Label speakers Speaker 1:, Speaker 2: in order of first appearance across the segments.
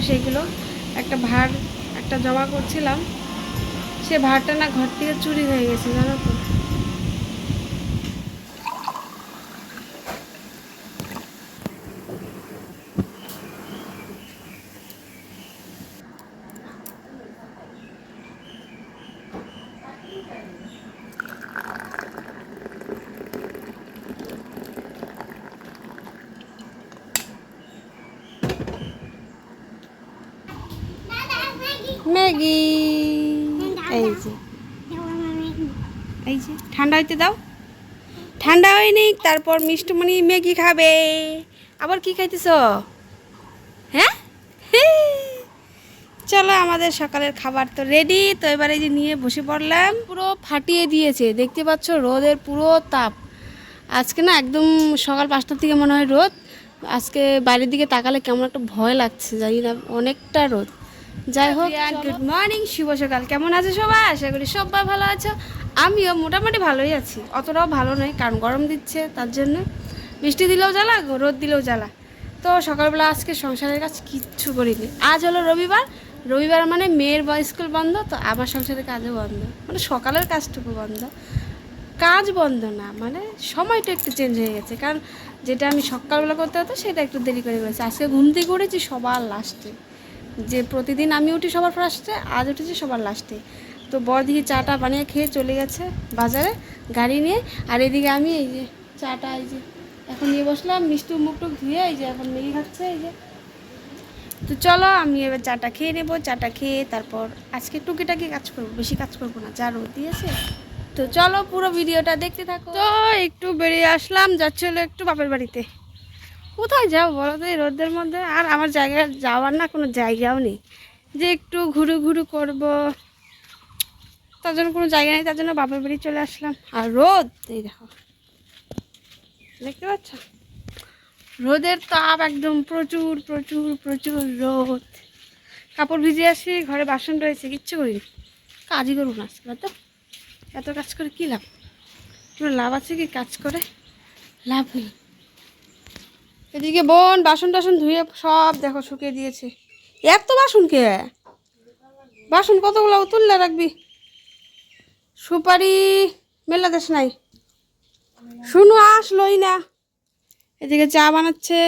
Speaker 1: সেগুলো। একটা ভার, একটা জমা করছিলাম। সে ভারটা না ঘর থেকে চুরি হয়ে গেছে, জানো তো। ম্যাগি। এই যে। এই যে ঠান্ডা হইতে দাও। ঠান্ডা হয়নি তারপর মিষ্টমণি ম্যাগি খাবে। আবার কি খাইতেছ? হ্যাঁ? চলো আমাদের সকালের খাবার তো রেডি তো এবারে যে নিয়ে বসে পড়লাম। পুরো ফাটিয়ে দিয়েছে দেখতে পাচ্ছ রোদের পুরো তাপ। আজকে না একদম সকাল পাঁচটার থেকে মনে হয় রোদ। আজকে বাইরের দিকে তাকালে কেমন একটা ভয় লাগছে জানি না অনেকটা রোদ। যাই হোক গুড মর্নিং শুভ সকাল। কেমন আছে সবাই? আশা করি সবাই ভালো আছো। আমিও মোটামুটি ভালোই আছি। অতটাও ভালো নয় কারণ গরম দিচ্ছে তার জন্য। বৃষ্টি দিলেও জ্বালা রোদ দিলেও জ্বালা। তো সকালবেলা আজকে সংসারের কাজ কিচ্ছু করিনি। আজ হলো রবিবার। রবিবার মানে মেয়ের বা স্কুল বন্ধ তো আমার সংসারের কাজও বন্ধ। মানে সকালের কাজটুকু বন্ধ। কাজ বন্ধ না মানে সময়টা একটু চেঞ্জ হয়ে গেছে। কারণ যেটা আমি সকালবেলা করতে হতো সেটা একটু দেরি করে করেছি। আজকে ঘুম থেকে উঠেছি সবার লাস্টে যে প্রতিদিন আমি উঠি সবার ফার্স্টে আজ উঠেছি সবার লাস্টে তো বড়দিকে চাটা বানিয়ে খেয়ে চলে গেছে বাজারে, গাড়ি নিয়ে। আর এদিকে আমি এই যে চাটা এই যে এখন নিয়ে বসলাম, মিষ্টি মুখ টুক ধুয়ে এই যে এখন মেয়ে খাচ্ছে এই যে। তো চলো আমি এবার চাটা খেয়ে নেব, চাটা খেয়ে তারপর আজকে টুকিটাকি কাজ করব, বেশি কাজ করব না, যা রোদ দিয়েছে। তো চলো পুরো ভিডিওটা দেখতে থাকো। তো একটু বেরিয়ে আসলাম, যাচ্ছিল একটু বাপের বাড়িতে। কোথায় যাও বলো তো? এই রোদের মধ্যে আর আমার জায়গায় যাওয়ার না কোনো জায়গাও নেই। যে একটু ঘুরু ঘুরু করব, তার জন্য কোনো জায়গা নেই, তার জন্য বাপের বাড়ি চলে আসলাম। আর রোদ, এই দেখো। দেখতে পাচ্ছ? রোদের তাপ একদম প্রচুর প্রচুর প্রচুর রোদ। কাপড় ভিজে আসি, ঘরে বাসন রয়েছে, কিচ্ছু করিনি। কাজই করব না আজকে তো? এত কাজ করে কী লাভ? কোনো লাভ আছে কি কাজ করে? লাভ নেই। এদিকে বোন, বাসন টাসন ধুয়ে সব দেখো শুকিয়ে দিয়েছে। এত বাসন কে? বাসন কতগুলো তুললে রাখবি? সুপারি মেলা দেশ নাই। শুনু আসলোই না। এদিকে চা বানাচ্ছে।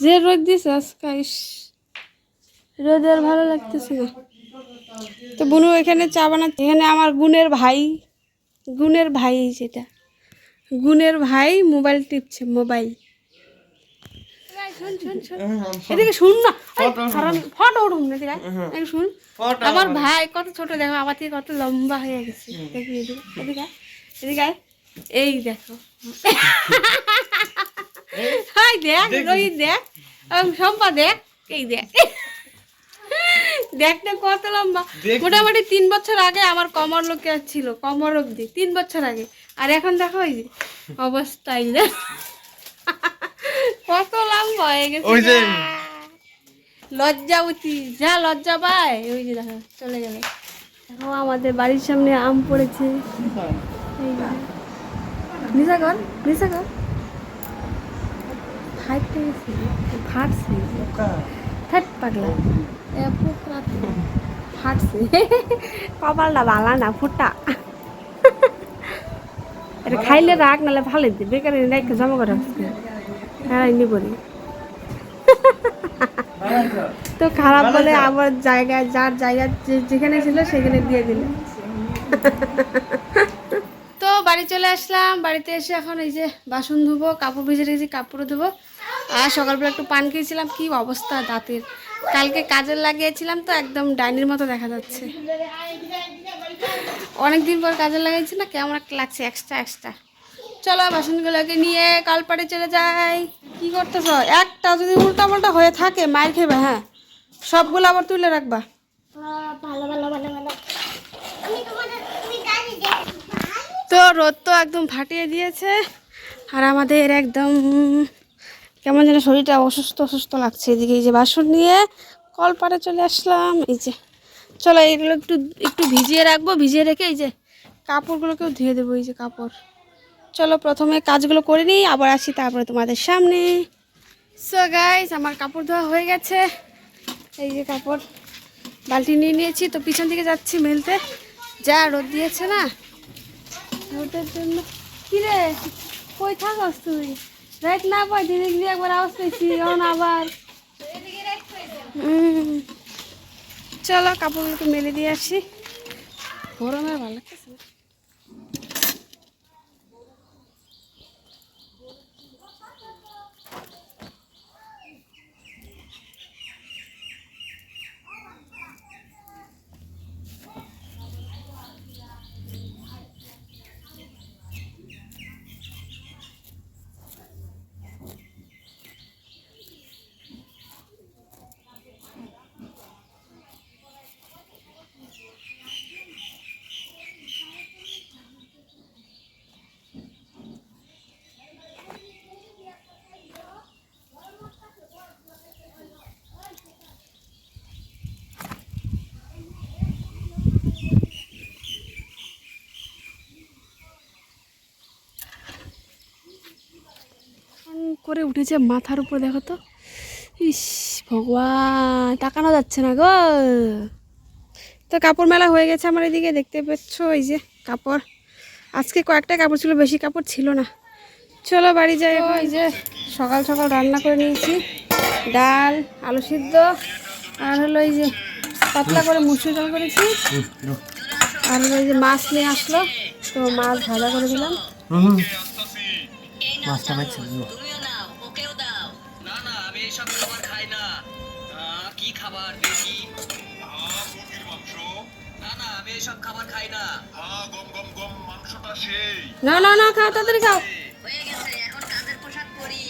Speaker 1: যে রোদ দিছে আজকে রোদ আর ভালো লাগতেছে না। তো বুনু, এখানে চা বানাচ্ছে। এখানে আমার গুণের ভাই গুণের ভাই যেটা। গুণের ভাই মোবাইল টিপছে, মোবাইল। এদিকে শুন না। ফটো উঠুন এদিকে এদিকে শুন। আমার ভাই কত ছোট দেখো আমার থেকে কত লম্বা হয়ে গেছে। দেখি এদিকে এদিকে আয়। এদিকে এই দেখো। হাই দেখ রোহিত দেখ। সম্পা দেখ। এই দেখ। দেখতে কত লম্বা। মোটামুটি তিন বছর আগে আমার কমর লোকে ছিল কমর অব্দি তিন বছর আগে। আর এখন দেখো যে অবস্থা। কত লম্বা হয়ে গেছে
Speaker 2: ওই যে-।
Speaker 1: লজ্জাবতী যা লজ্জা পায়। ওই যে দেখো চলে গেলে। দেখো আমাদের বাড়ির সামনে আম পড়েছে। এই যে। নিশা কর নিশা কর। ফাইটতে গেছে ফাটছে থাট পাগলা। ফাটছে কপালটা ভালা না ফুটা। এটা খাইলে রাখ নাহলে ভালো দিতে বেকার জমা করে রাখছে। হ্যাঁ নিবনি তো খারাপ বলে আবার জায়গায় যার জায়গা যেখানে ছিল সেখানে দিয়ে দিল। তো বাড়ি চলে আসলাম। বাড়িতে এসে এখন এই যে বাসন ধুবো কাপড় ভিজে রেখেছি কাপড়ও ধুবো। আর সকালবেলা একটু পান খেয়েছিলাম কি অবস্থা দাঁতের। কালকে কাজে লাগিয়েছিলাম তো একদম ডাইনির মতো দেখা যাচ্ছে। অনেকদিন পর কাজে লাগিয়েছি না কেমন একটা লাগছে এক্সট্রা এক্সট্রা চলো বাসনগুলোকে নিয়ে কালপাড়ে চলে যাই। কি করতেছ? একটা যদি উল্টা পাল্টা হয়ে থাকে, মায়ের খেবে হ্যাঁ? সবগুলো আবার তুলে রাখবা। তো রোদ তো একদম ফাটিয়ে দিয়েছে, আর আমাদের একদম কেমন যেন শরীরটা অসুস্থ অসুস্থ লাগছে। এদিকে এই যে বাসন নিয়ে কলপাড়ে চলে আসলাম। এই যে, চলো এগুলো একটু একটু ভিজিয়ে রাখব। ভিজিয়ে রেখে এই যে কাপড়গুলোকেও ধুয়ে দেবো, এই যে কাপড়। চলো প্রথমে কাজগুলো করে নিই, আবার আসি তারপরে তোমাদের সামনে। সো গাইস আমার কাপড় ধোয়া হয়ে গেছে। এই যে কাপড়, বালতি নিয়ে নিয়েছি, তো পিছন দিকে যাচ্ছি মেলতে। যা রোদ দিয়েছে না। রোদের জন্য কিরে? কই থাকস তুই? রাইট না পাই দিদি দিদি একবার পেয়েছি এখন আবার। চলো কাপড়গুলোকে মেলে দিয়ে আসি। গরমে ভালো লাগতেছে করে উঠেছে মাথার উপর, দেখো তো। ইস, ভগবান তাকানো যাচ্ছে না গো। তো কাপড় মেলা হয়ে গেছে আমার এদিকে, দেখতে পাচ্ছ এই যে কাপড়। আজকে কয়েকটা কাপড় ছিল, বেশি কাপড় ছিল না। চলো বাড়ি যাই ওই যে সকাল সকাল রান্না করে নিয়েছি। ডাল, আলু সিদ্ধ, আর হলো এই যে পাতলা করে মুসুর ডাল করেছি। আর হলো এই যে মাছ নিয়ে আসলো, তো মাছ ভাজা করে দিলাম।
Speaker 2: মাছটা
Speaker 3: খাবার দেখি না না আমি এইসব খাবার খাই না।
Speaker 1: না না না খাও তাড়াতাড়ি খাও।
Speaker 3: হয়ে গেছে এখন কাজের পোশাক পরি।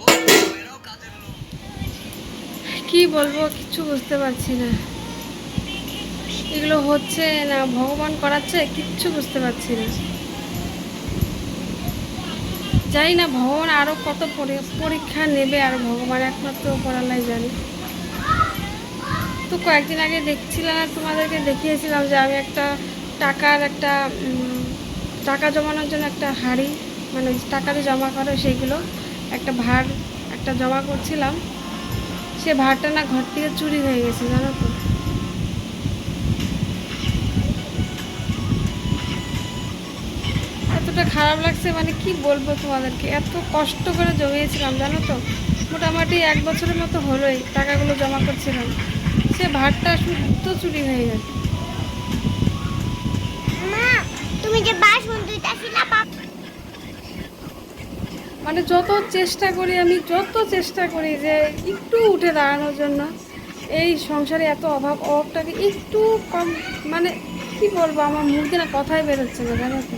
Speaker 3: ও এরাও কাজের লোক।
Speaker 1: কি বলব কিছু বুঝতে পারছি না। এগুলো হচ্ছে না ভগবান করাচ্ছে কিচ্ছু বুঝতে পারছি না। জানি না ভগবান আরও কত পরীক্ষা নেবে আর ভগবান একমাত্র পড়ালাই জানে। তো কয়েকদিন আগে দেখছিলাম আর তোমাদেরকে দেখিয়েছিলাম যে আমি একটা টাকার একটা টাকা জমানোর জন্য একটা হাড়ি মানে টাকা দিয়ে জমা করে সেইগুলো একটা ভার একটা জমা করছিলাম। সে ভাড়টা না ঘর থেকে চুরি হয়ে গেছে, জানো তো। এতটা খারাপ লাগছে মানে কি বলব তোমাদেরকে? এত কষ্ট করে জমিয়েছিলাম, জানো তো। মোটামুটি এক বছরের মতো হলোই টাকাগুলো জমা করছিলাম। সে ভাতটা শুদ্ধ চুরি হয়ে গেছে।
Speaker 4: তুমি যে বাসন ধুইতাছিলা বাপ।
Speaker 1: মানে যত চেষ্টা করি আমি যত চেষ্টা করি যে একটু উঠে দাঁড়ানোর জন্য এই সংসারে এত অভাব অভাবটাকে একটু কম মানে কি বলব আমার মুখ দিয়ে না কথাই বেরোচ্ছে না জানো তো।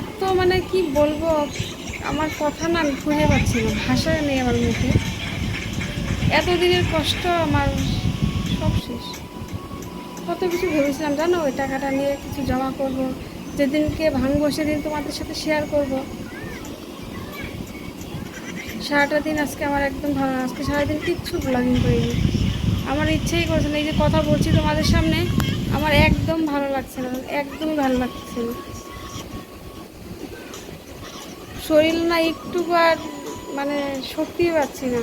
Speaker 1: এত মানে কি বলব আমার কথা না আমি খুঁজে পাচ্ছি না ভাষা নেই আমার মুখে। এতদিনের কষ্ট আমার সব শেষ। কত কিছু ভেবেছিলাম, জানো? ওই টাকাটা নিয়ে কিছু জমা করব। যেদিনকে ভাঙবো, সেদিন তোমাদের সাথে শেয়ার করব। সারাটা দিন আজকে আমার একদম ভালো না আজকে সারাদিন কিচ্ছু ব্লগিং করিনি। আমার ইচ্ছেই করছে না, এই যে কথা বলছি তোমাদের সামনে, আমার একদম ভালো লাগছে না, একদমই ভালো লাগছে না। শরীর না একটু আর মানে শক্তি পাচ্ছি না।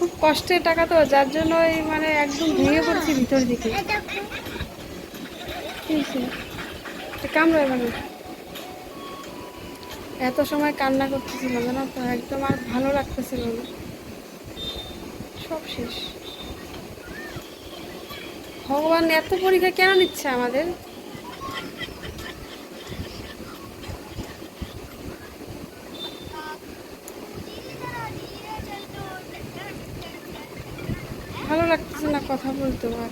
Speaker 1: খুব কষ্টের টাকা তো যার জন্য এই মানে একদম ভেঙে পড়ছি ভিতর দিকে। কি হয়েছে? এটা এত সময় কান্না করতেছিলাম জানো তো, একদম আর ভালো লাগতেছিল না। সব শেষ। ভগবান এত পরীক্ষা কেন নিচ্ছে আমাদের ভালো লাগতেছে না কথা বলতে আর